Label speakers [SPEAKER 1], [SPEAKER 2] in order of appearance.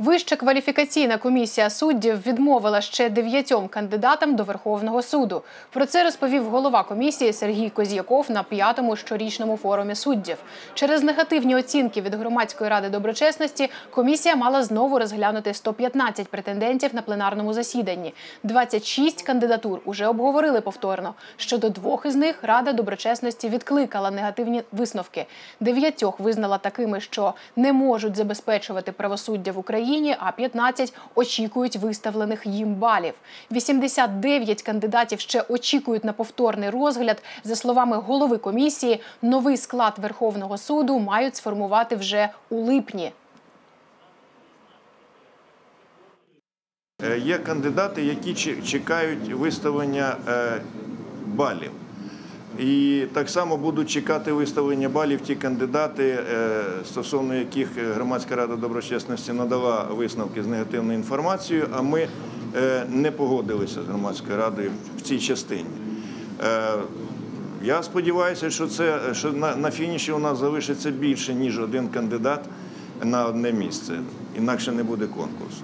[SPEAKER 1] Вища кваліфікаційна комісія суддів відмовила ще дев'ятьом кандидатам до Верховного суду. Про це розповів голова комісії Сергій Коз'яков на п'ятому щорічному форумі суддів. Через негативні оцінки від громадської ради доброчесності комісія мала знову розглянути 115 претендентів на пленарному засіданні. 26 кандидатур уже обговорили повторно. Щодо двох із них рада доброчесності відкликала негативні висновки. Дев'ятьох визнала такими, що не можуть забезпечувати правосуддя в Україні, а 15 очікують виставлених їм балів. 89 кандидатів ще очікують на повторний розгляд. За словами голови комісії, новий склад Верховного суду мають сформувати вже у липні.
[SPEAKER 2] Е, Є кандидати, які чекають виставлення е, балів. І так само будуть чекати виставлення балів ті кандидати, е, стосовно яких громадська рада доброчесності надала висновки з негативною інформацією, а ми е, не погодилися з громадською радою в цій частині. Е, Я сподіваюся, що це що на, на фініші у нас залишиться більше ніж один кандидат на одне місце. Інакше не буде конкурсу.